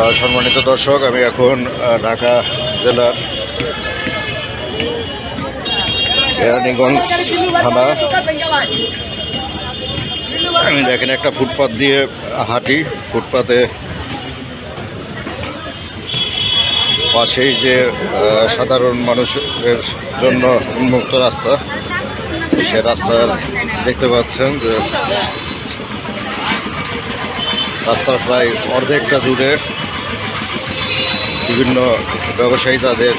সম্মানিত দর্শক, আমি এখন ঢাকা জেলার কেরানীগঞ্জ থানা। আমি দেখেন একটা ফুটপাত দিয়ে হাঁটি। ফুটপাতে পাশেই যে সাধারণ মানুষের জন্য উন্মুক্ত রাস্তা, সে রাস্তার দেখতে পাচ্ছেন যে রাস্তার প্রায় অর্ধেকটা জুড়ে বিভিন্ন ব্যবসায়ী তাদের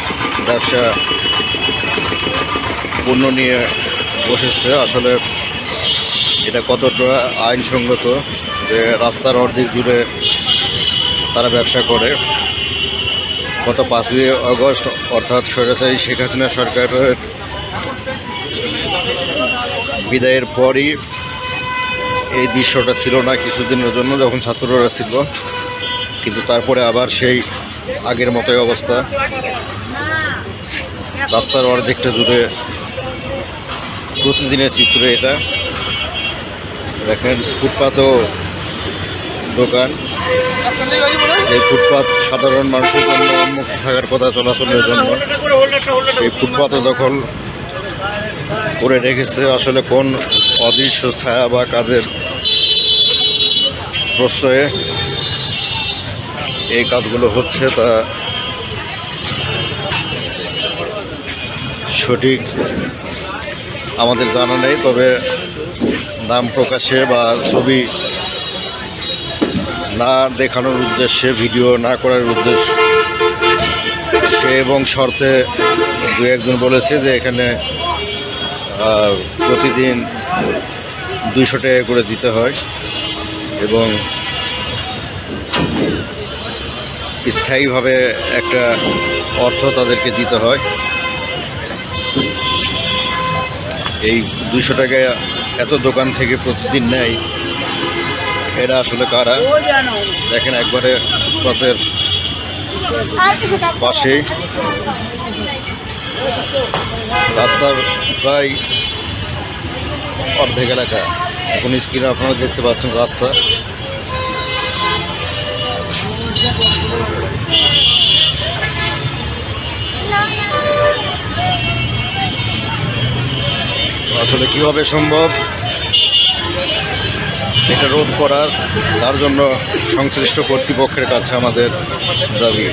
ব্যবসা পণ্য নিয়ে বসেছে। আসলে এটা কতটা আইনসঙ্গত যে রাস্তার অর্ধেক জুড়ে তারা ব্যবসা করে। গত পাঁচই আগস্ট অর্থাৎ স্বৈরাচারী শেখ হাসিনা সরকারের বিদায়ের পরই এই দৃশ্যটা ছিল না কিছুদিনের জন্য যখন ছাত্ররা ছিল। কিন্তু তারপরে আবার সেই আগের মতোই অবস্থা। রাস্তার অর্ধেকটা জুড়ে প্রতিদিনের চিত্র এটা। দেখেন, ফুটপাতও দোকান। এই ফুটপাত সাধারণ মানুষের জন্য উন্মুক্ত থাকার কথা চলাচলের জন্য। সেই ফুটপাতও দখল। করে রেখেছে আসলে কোন অদৃশ্য ছায়া বা কাদের প্রশ্রয়ে এই কাজগুলো হচ্ছে তা সঠিক আমাদের জানা নেই, তবে নাম প্রকাশে বা ছবি না দেখানোর উদ্দেশ্যে, ভিডিও না করার উদ্দেশ্যে সে এবং শর্তে দু একজন বলেছে যে এখানে প্রতিদিন দুইশো টাকা করে দিতে হয় এবং স্থায়ীভাবে একটা অর্থ তাদেরকে দিতে হয়। এই দুশো টাকা এত দোকান থেকে প্রতিদিন নেয়, এরা আসলে কারা? দেখেন একবারে পথের পাশে রাস্তার প্রায় অর্ধেক এলাকা। এখন স্ক্রিনে আপনারা দেখতে পাচ্ছেন রাস্তা। আসলে কীভাবে সম্ভব? এটা রোধ করার, তার জন্য সংশ্লিষ্ট কর্তৃপক্ষের কাছে আমাদের দাবি।